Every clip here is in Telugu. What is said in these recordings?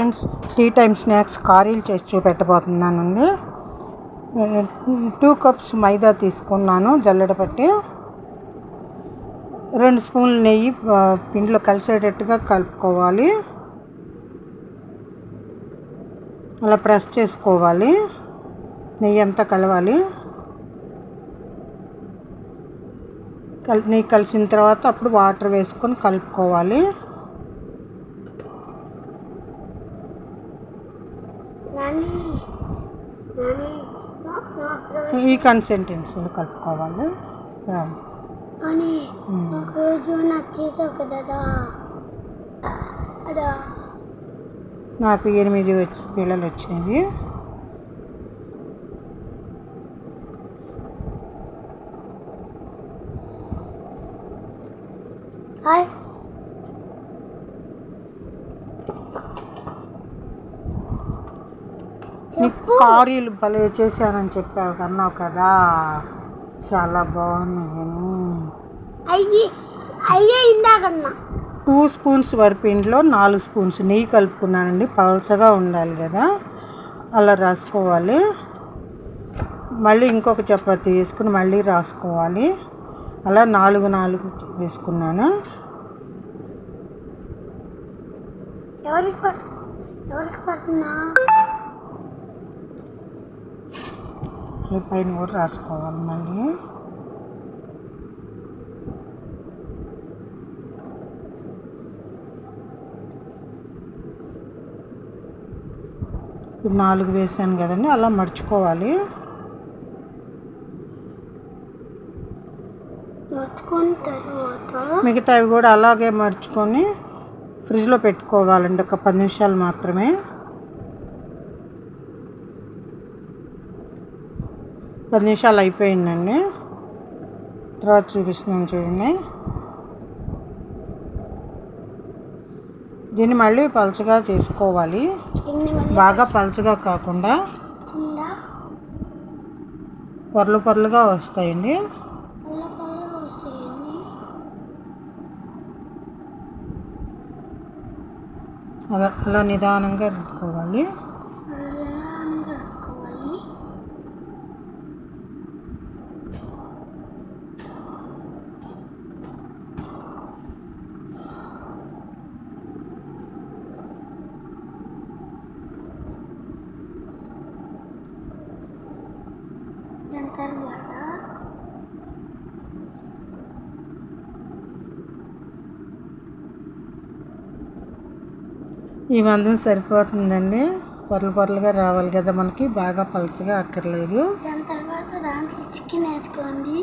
ఫ్రెండ్స్ టీ టైమ్ స్నాక్స్ కారీలు చేసి చూపెట్టబోతున్నానండి. టూ కప్స్ మైదా తీసుకున్నాను జల్లెడ పట్టి. రెండు స్పూన్లు నెయ్యి పిండిలో కలిసేటట్టుగా కలుపుకోవాలి. అలా ప్రెస్ చేసుకోవాలి. నెయ్యి అంతా కలవాలి. కల్ నెయ్యి కలిసిన తర్వాత అప్పుడు వాటర్ వేసుకొని కలుపుకోవాలి నాని నాని నా- నాకు ఈ కన్సెంటెన్సీలో కలుపుకోవాలి? అని రోజు నాకు చేసావు కదా అదా నాకు ఎనిమిది వచ్చి పిల్లలు వచ్చినాయి. హాయ్. నీకు కారీలు భలే చేశానని చెప్పావు కన్నావు కదా. చాలా బాగున్నాయని అయ్యి అయ్యే ఇందాకన్నా టూ స్పూన్స్ వరిపిండిలో నాలుగు స్పూన్స్ నెయ్యి కలుపుకున్నానండి. పలచగా ఉండాలి కదా. అలా రాసుకోవాలి. మళ్ళీ ఇంకొక చపాతీ వేసుకుని మళ్ళీ రాసుకోవాలి. అలా నాలుగు నాలుగు వేసుకున్నాను. ఎవరికి ఎవరికి పడుతున్నా ఈ పైన కూడా రాసుకోవాలి మళ్ళీ. ఇప్పుడు నాలుగు వేసాను కదండి అలా మడుచుకోవాలి. మిగతావి కూడా అలాగే మడుచుకొని ఫ్రిడ్జ్లో పెట్టుకోవాలండి ఒక పది నిమిషాలు మాత్రమే. పది నిమిషాలు అయిపోయిందండి. తర్వాత చూపిస్తున్నాను చూడండి. దీన్ని మళ్ళీ పలుచగా చేసుకోవాలి. బాగా పలుచగా కాకుండా పొరలు పొరలుగా వస్తాయండి. అలా అలా నిదానంగా రుద్దుకోవాలి. తర్వాత ఈ మందం సరిపోతుందండి. పొరలు పొరలుగా రావాలి కదా మనకి. బాగా పలుచగా అక్కర్లేదు. దాని తర్వాత దాంట్లో చికెన్ వేసుకోండి.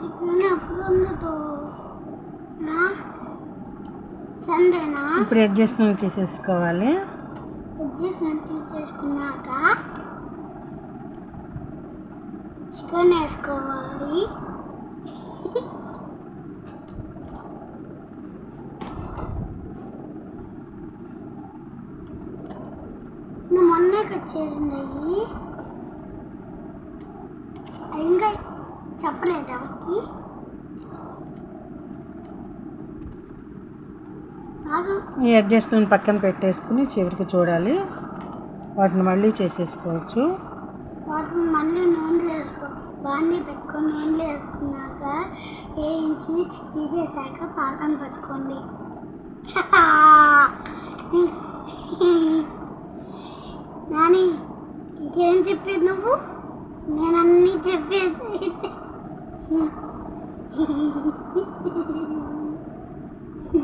చికెన్ ఎప్పుడు ఉండదు సండేనా? ఇప్పుడు అడ్జస్ట్మెంట్ తీసేసుకోవాలి. అడ్జస్ట్మెంట్ చేసుకున్నాక చికెన్ వేసుకోవాలి నువ్వు మొన్నే కట్ చేసింది ఇంకా చెప్పలేదు ఎవరికి కాదు ఈ అడ్జస్ట్మెంట్ పక్కన పెట్టేసుకుని చివరికి చూడాలి. వాటిని మళ్ళీ చేసేసుకోవచ్చు. వాటిని మళ్ళీ నూనెలో వేసుకో. బాగానే పెట్టుకొని నూనెలో వేసుకున్నాక వేయించి తీసేసాక పాకం పట్టుకోండి. నాని ఇంకేం చెప్పేది నువ్వు? నేను అన్నీ చెప్పేసి అయితే ఈ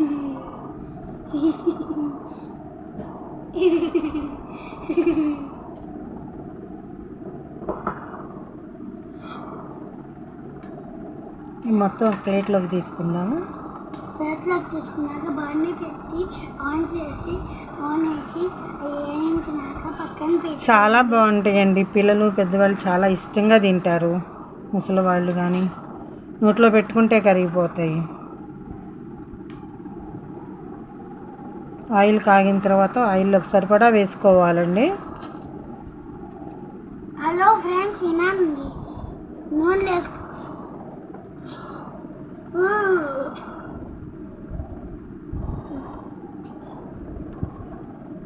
మొత్తం ప్లేట్లోకి తీసుకుందాము. ప్లేట్లోకి తీసుకున్నాక బాండి పెట్టి ఆన్ చేసి ఆన్ వేసి అవి వేయించినాక పక్కన పెట్టి చాలా బాగుంటాయండి. పిల్లలు పెద్దవాళ్ళు చాలా ఇష్టంగా తింటారు. ముసలి వాళ్ళు కానీ నోట్లో పెట్టుకుంటే కరిగిపోతాయి. ఆయిల్ కాగిన తర్వాత ఆయిల్లోకి సరిపడా వేసుకోవాలండి. హలో ఫ్రెండ్స్ వినండి నూనె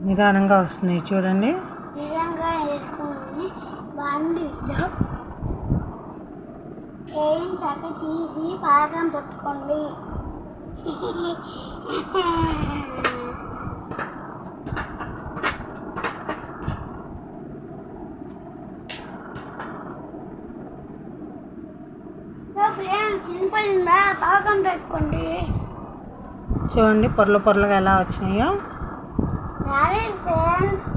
నిదానంగా వస్తున్నాయి చూడండి. నిదానంగా వేసుకొని బండిలో వేయించాక తీసి పాకం పెట్టుకోండి. సింపుల్గా పాకం పెట్టుకోండి. చూడండి పొరలు పొరలుగా ఎలా వచ్చినాయో. ఫ్రెండ్స్.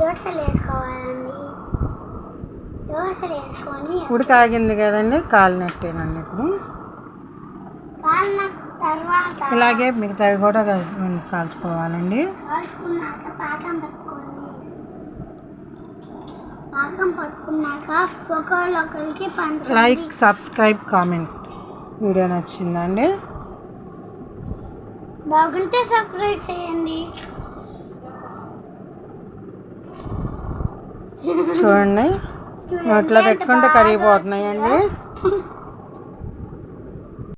దోశలు వేసుకోవాలండి దోశలు వేసుకొని ఉడికి ఆగింది కదండి కాలినట్టేనండి ఇప్పుడు. ఇలాగే మిగతావి కూడా కాల్చుకోవాలండి. Like subscribe comment. వీడియో నచ్చిందండి? బాగుంటే సబ్స్క్రైబ్ చేయండి. చూడండి. నోట్లో పెట్టుకుంటే కరిగిపోతున్నాయండి.